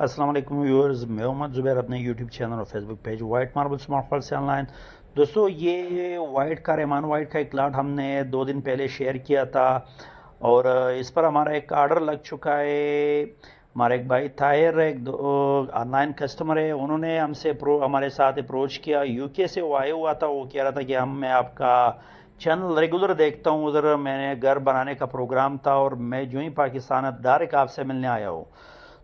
السلام علیکم ویورز میں محمد زبیر اپنے یوٹیوب چینل اور Facebook page white marble smart fall سے آن لائن دوستو، یہ وائٹ کا ریمان وائٹ کا ایک لاٹ ہم نے دو دن پہلے شیئر کیا تھا اور اس پر ہمارا ایک آرڈر لگ چکا ہے۔ ہمارا ایک بھائی طاہر ایک آن لائن کسٹمر ہے۔ انہوں نے ہم سے پرو ہمارے ساتھ اپروچ کیا۔ یو کے سے وہ آئے ہوا تھا۔ وہ کہہ رہا تھا کہ ہم، میں آپ کا چینل ریگولر دیکھتا ہوں۔ ادھر میں نے گھر بنانے کا پروگرام تھا اور میں جو ہی پاکستان ڈائریکٹ آپ سے ملنے آیا ہوں۔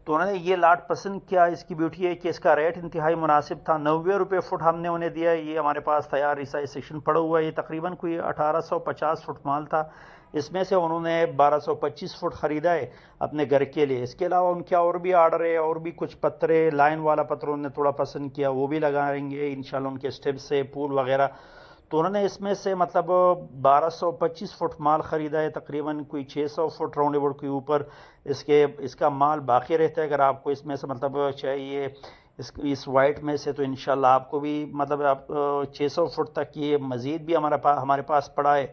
تو انہوں نے یہ لاٹ پسند کیا اس کی بیوٹی ہے کہ اس کا ریٹ انتہائی مناسب تھا۔ نوے روپے فٹ ہم نے انہیں دیا یہ ہمارے پاس تیار ریسائز سیکشن پڑا ہوا ہے۔ یہ تقریباً کوئی اٹھارہ سو پچاس فٹ مال تھا۔ اس میں سے انہوں نے بارہ سو پچیس فٹ خریدا ہے اپنے گھر کے لیے۔ اس کے علاوہ ان کے اور بھی آرڈر ہے اور بھی کچھ پترے، لائن والا پتر انہوں نے تھوڑا پسند کیا، وہ بھی لگائیں گے۔ انشاءاللہ ان کے سٹیپ سے پول وغیرہ تو انہوں نے اس میں سے مطلب بارہ سو پچیس فٹ مال خریدا ہے، تقریباً کوئی چھ سو فٹ راؤنڈ اباؤٹ کے اوپر اس کے، اس کا مال باقی رہتا ہے۔ اگر آپ کو اس میں سے مطلب چاہیے اس اس وائٹ میں سے تو انشاءاللہ آپ کو بھی مطلب آپ، چھ سو فٹ تک یہ مزید بھی ہمارا پا، ہمارے پاس پڑا ہے۔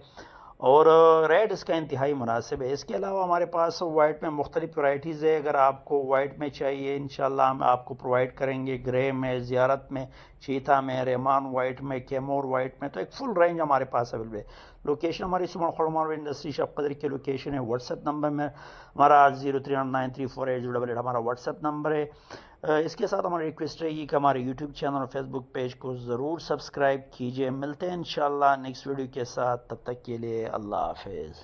اور ریٹ اس کا انتہائی مناسب ہے۔ اس کے علاوہ ہمارے پاس وائٹ میں مختلف ورائٹیز ہے اگر آپ کو وائٹ میں چاہیے، انشاءاللہ ہم آپ کو پرووائڈ کریں گے۔ گرے میں، زیارت میں، چیتا میں ریمان وائٹ میں، کیمور وائٹ میں، تو ایک فل رینج ہمارے پاس اویلیبل ہے۔ لوکیشن ہماری سمر خرمار انڈسٹری شاپ قدر کی لوکیشن ہے۔ واٹس ایپ نمبر میں ہمارا zero three nine three four eight double eight ہمارا واٹس ایپ نمبر ہے۔ اس کے ساتھ ہماری ریکویسٹ رہے گی کہ ہمارے یوٹیوب چینل اور فیس بک پیج کو ضرور سبسکرائب کیجیے ملتے ہیں انشاءاللہ نیکسٹ ویڈیو کے ساتھ۔ تب تک کے لیے allah hafiz